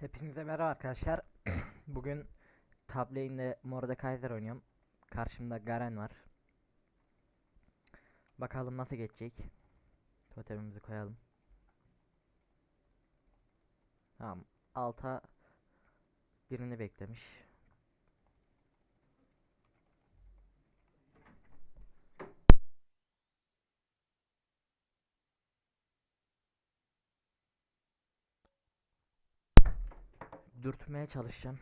Hepinize merhaba arkadaşlar. Bugün top Mordekaiser oynuyorum. Karşımda Garen var. Bakalım nasıl geçecek. Totemimizi koyalım. Tamam. Alta birini beklemiş. Dürtmeye çalışacağım.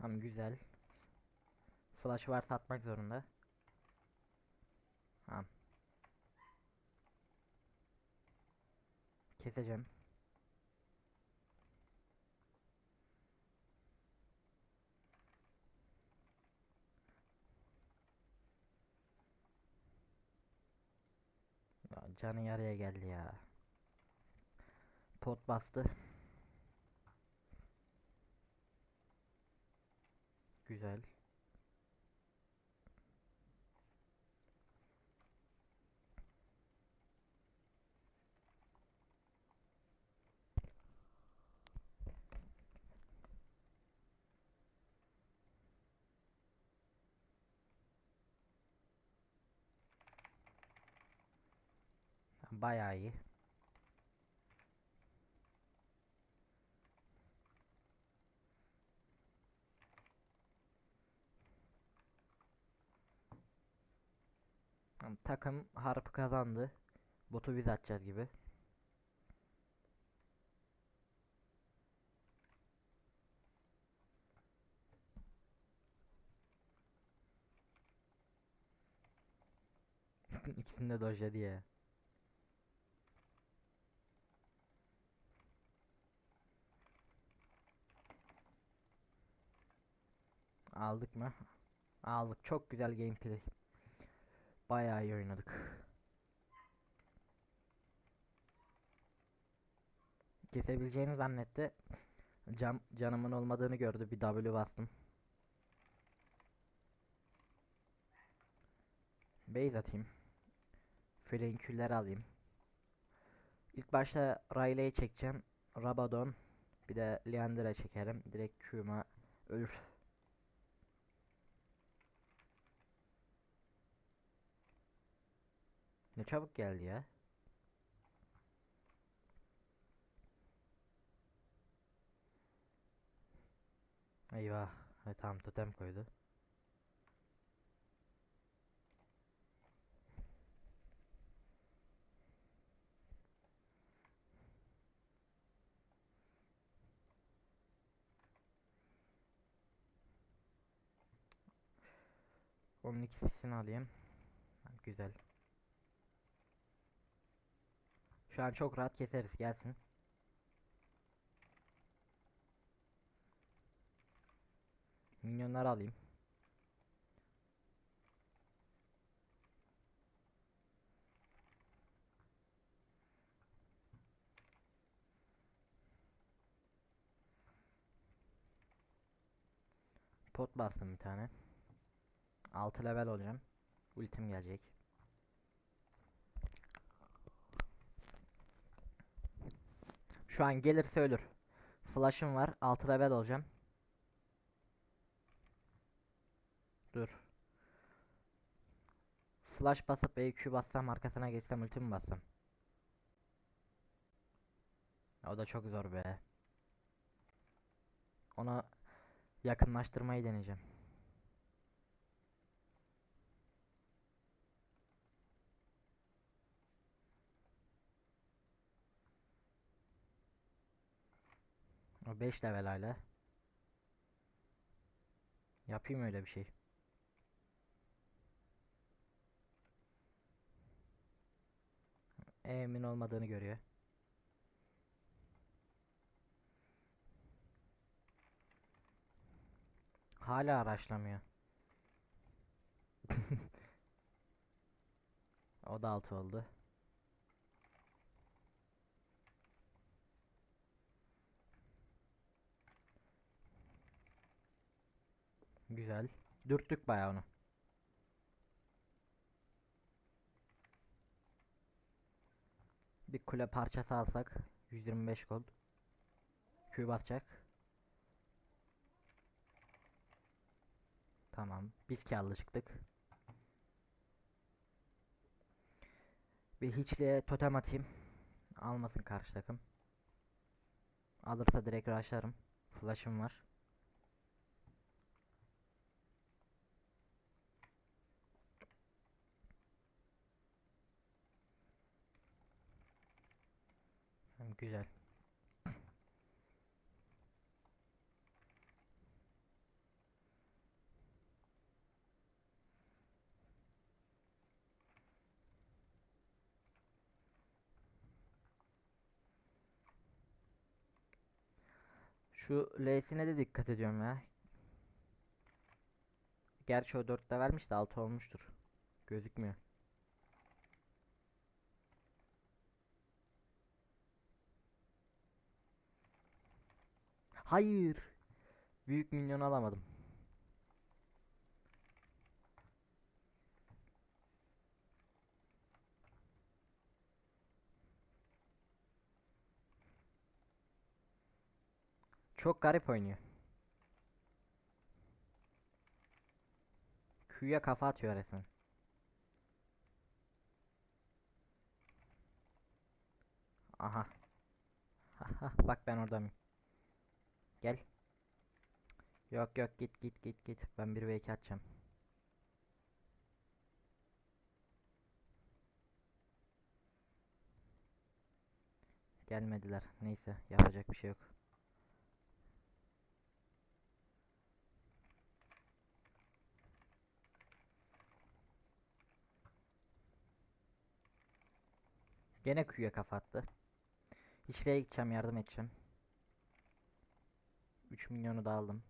Tamam güzel. Flash varsa atmak zorunda. Tamam. Keseceğim. Canı yarıya geldi ya. Pot bastı. Güzel. Bayağı iyi. Tamam, Takım harp kazandı. Botu biz atacağız gibi. İkisini de dojladı ya. Aldık mı? Aldık. Çok güzel gameplay. Bayağı iyi oynadık. Kesebileceğini zannetti. Cam, canımın olmadığını gördü. Bir W bastım. Base atayım. Flanküller alayım. İlk başta Riley'i çekeceğim. Rabadon. Bir de Leandra çekerim. Direkt Q'ma ölür. Ne çabuk geldi ya. Eyvah. Ha, tamam totem koydu. Onun ikisini alayım. Güzel. Şu an çok rahat keseriz gelsin. Minyonları alayım. Pot bastım bir tane. 6 level olacağım. Ultim gelecek. Şu an gelirse ölür. Flash'ım var. 6 level olacağım. Dur. Flash basıp EQ bassam arkasına geçsem ultimi bassam. O da çok zor be. Ona yakınlaştırmayı deneyeceğim. 5 level hala. Yapayım öyle bir şey. Emin olmadığını görüyor. Hala araçlamıyor. o da 6 oldu. Güzel. Dürttük bayağı onu. Bir kule parçası alsak 125 gold. Q basacak. Tamam. Biz karlı çıktık. Bir hiçliğe totem atayım. Almasın karşı takım. Alırsa direkt rushlarım. Flash'ım var. Tamam, Güzel. Şu L'sine de dikkat ediyorum ya. Gerçi o 4'te vermiş de 6 olmuştur. Gözükmüyor. Hayır. Büyük minyon alamadım. Çok garip oynuyor. Q'ya kafa atıyor resmen. Aha. Haha bak ben orada mıyım? Gel. Yok yok git git git git. Ben bir ve iki atacağım. Gelmediler. Neyse yapacak bir şey yok. Gene kuyuya kafa attı. İşleye gideceğim yardım edeceğim. 3 milyonu da aldım.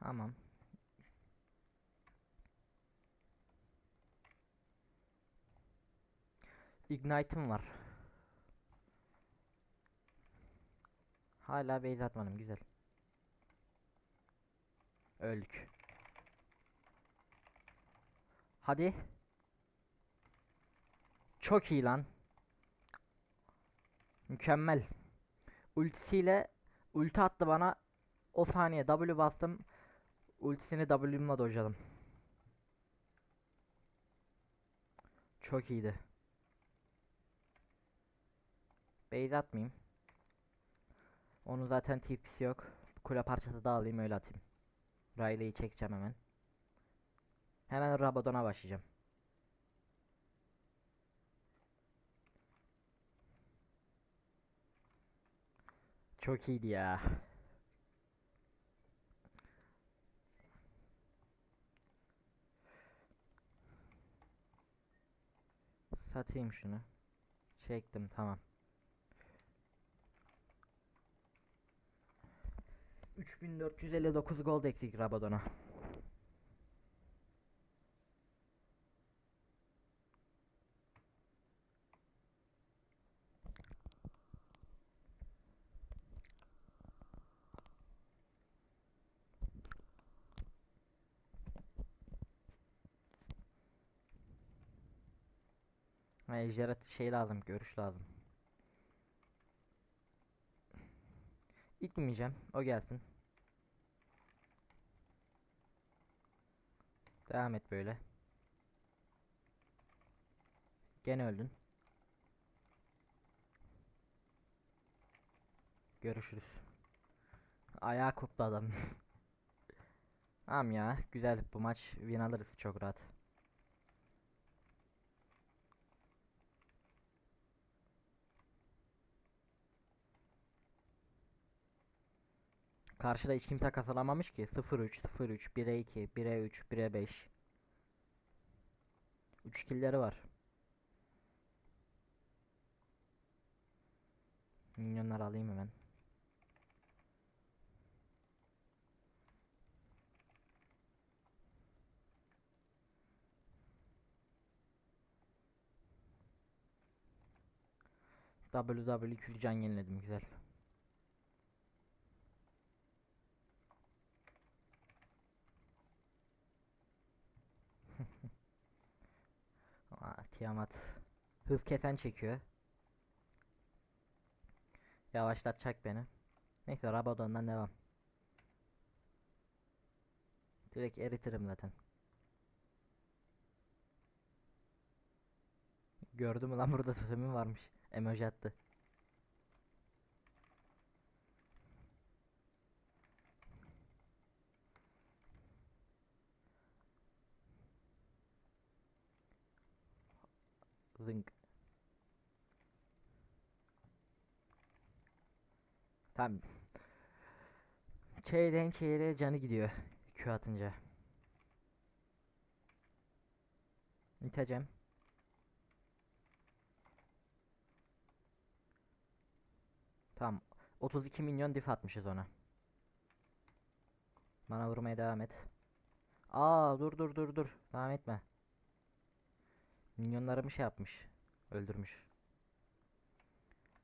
Tamam. Ignite'ım var. Hala base atmadım güzel. Öldük. Hadi. Çok iyi lan. Mükemmel. Ultisiyle ulti attı bana. O saniye W bastım. Ultisini W'mla dojladım. Çok iyiydi. Base atmayayım. Onun zaten TP'si yok. Kule parçası da alayım öyle atayım. Riley'i çekeceğim hemen. Hemen Rabadon'a başlayacağım. Çok iyiydi ya. Satayım şunu. Çektim tamam. 3459 gold eksik Rabadon'a. Ejderha şey lazım, görüş lazım. İtmeyeceğim, o gelsin. Devam et böyle. Gene öldün. Görüşürüz. Ayağı koptu adam. Tamam ya, güzel bu maç win alırız çok rahat. Karşıda hiç kimse kasalamamış ki. 0-3, 0-3, 1'e 2, 1'e 3, 1'e 5. 3 killleri var. Minyonlar alayım hemen. WW külcan yeniledim güzel. Tiamat hız kesen çekiyor. Yavaşlatacak beni. Neyse Rabadon'dan devam. Direkt eritirim zaten. Gördün mü lan burada totemim varmış. Emoji attı. Zınk. Tamam. Çeyreğin çeyreğe canı gidiyor. Q atınca. İteceğim. Tamam. 32 milyon dif atmışız ona. Bana vurmaya devam et. Aa dur dur dur dur. Devam etme. Minyonlarımı şey yapmış. Öldürmüş.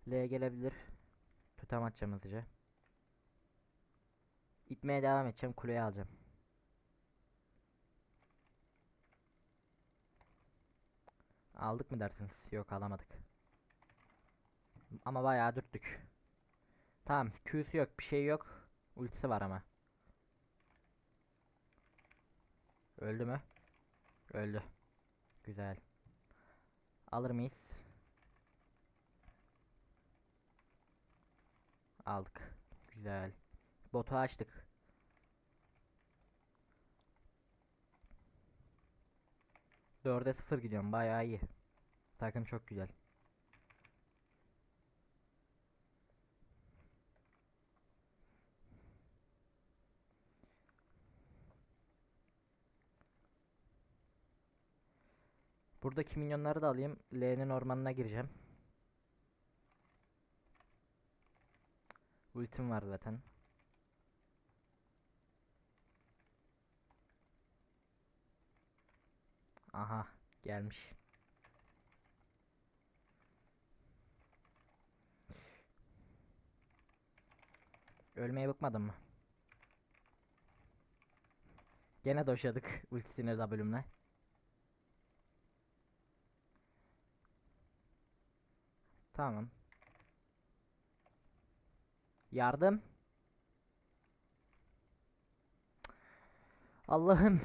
L gelebilir. Tutam atacağım hızlıca. İtmeye devam edeceğim. Kuleyi alacağım. Aldık mı dersiniz? Yok alamadık. Ama bayağı dürttük. Tamam. Q'su yok. Bir şey yok. Ultisi var ama. Öldü mü? Öldü. Güzel. Alır mıyız? Aldık. Güzel. Botu açtık. Dörde sıfır gidiyorum. Bayağı iyi. Takım çok güzel. Buradaki minyonları da alayım. L'nin ormanına gireceğim. Ultim var zaten. Aha gelmiş. Ölmeye bıkmadın mı? Gene doşadık ultisine de bölümle. Tamam. Yardım. Allah'ım.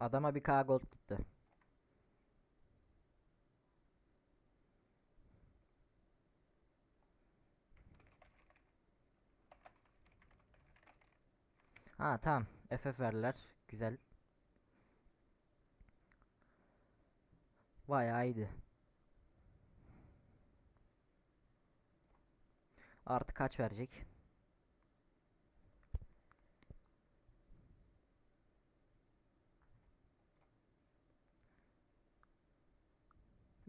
Adama bir K gold gitti. Ha tamam. FF verdiler. Güzel. Bayağı iyiydi. Artı kaç verecek?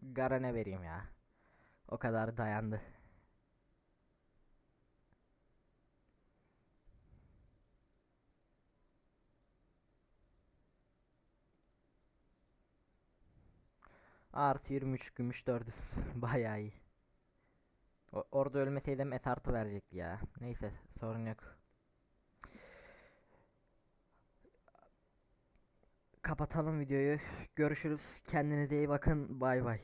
Garen'e vereyim ya. O kadar dayandı. Artı 23 gümüş 400. Bayağı iyi. O- orada ölmeseydim et artı verecekti ya. Neyse sorun yok. Kapatalım videoyu. Görüşürüz. Kendinize iyi bakın. Bay bay.